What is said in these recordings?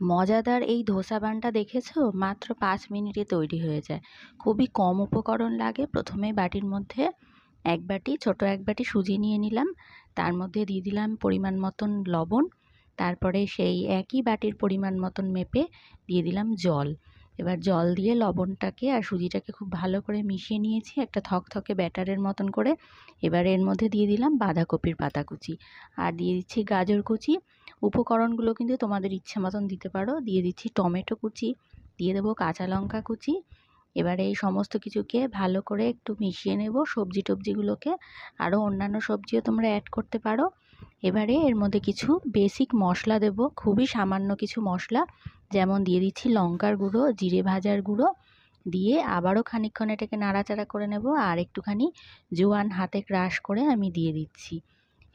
মজাদার এই ধোসা বানটা দেখেছ? মাত্র পাঁচ মিনিটে তৈরি হয়ে যায়। খুবই কম উপকরণ লাগে। প্রথমে বাটির মধ্যে এক বাটি, ছোট এক বাটি সুজি নিয়ে নিলাম। তার মধ্যে দিয়ে দিলাম পরিমাণ মতন লবণ। তারপরে সেই একই বাটির পরিমাণ মতন মেপে দিয়ে দিলাম জল। এবার জল দিয়ে লবণটাকে আর সুজিটাকে খুব ভালো করে মিশিয়ে নিয়েছি একটা থকথকে ব্যাটারের মতন করে। এবার এর মধ্যে দিয়ে দিলাম বাঁধাকপির পাতা কুচি আর দিয়ে দিচ্ছি গাজর কুচি। উপকরণগুলো কিন্তু তোমাদের ইচ্ছে মতন দিতে পারো। দিয়ে দিচ্ছি টমেটো কুচি, দিয়ে দেবো কাঁচা লঙ্কা কুচি। এবারে এই সমস্ত কিছুকে ভালো করে একটু মিশিয়ে নেব সবজি টবজিগুলোকে। আরও অন্যান্য সবজিও তোমরা অ্যাড করতে পারো। এবারে এর মধ্যে কিছু বেসিক মশলা দেব, খুবই সামান্য কিছু মশলা। যেমন দিয়ে দিচ্ছি লঙ্কার গুঁড়ো, জিরে ভাজার গুঁড়ো। দিয়ে আবারও খানিকক্ষণ এটাকে নাড়াচাড়া করে নেব। আর একটুখানি জোয়ান হাতে ক্রাশ করে আমি দিয়ে দিচ্ছি।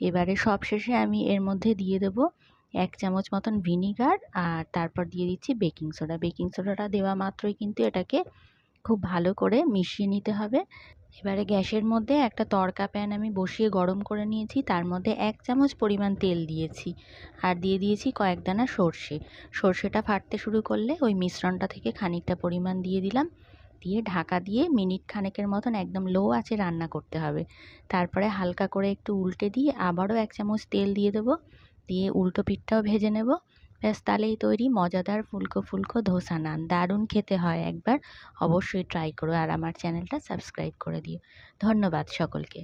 এবারে সব শেষে আমি এর মধ্যে দিয়ে দেব এক চামচ মতন ভিনিগার আর তারপর দিয়ে দিচ্ছি বেকিং সোডা। বেকিং সোডাটা দেওয়া মাত্রই কিন্তু এটাকে খুব ভালো করে মিশিয়ে নিতে হবে। এবারে গ্যাসের মধ্যে একটা তড়কা প্যান আমি বসিয়ে গরম করে নিয়েছি। তার মধ্যে এক চামচ পরিমাণ তেল দিয়েছি আর দিয়ে দিয়েছি কয়েক দানা সর্ষে। সর্ষেটা ফাটতে শুরু করলে ওই মিশ্রণটা থেকে খানিকটা পরিমাণ দিয়ে দিলাম। দিয়ে ঢাকা দিয়ে মিনিট খানেকের মতন একদম লো আছে রান্না করতে হবে। তারপরে হালকা করে একটু উল্টে দিয়ে আবারও এক চামচ তেল দিয়ে দেবো। দিয়ে উল্টো পিঠটাও ভেজে নেব। ব্যাস, তাহলেই তৈরি মজাদার ফুলকো ফুলকো ধোসা নান। দারুণ খেতে হয় একবার। অবশ্যই ট্রাই করো আর আমার চ্যানেলটা সাবস্ক্রাইব করে দিও। ধন্যবাদ সকলকে।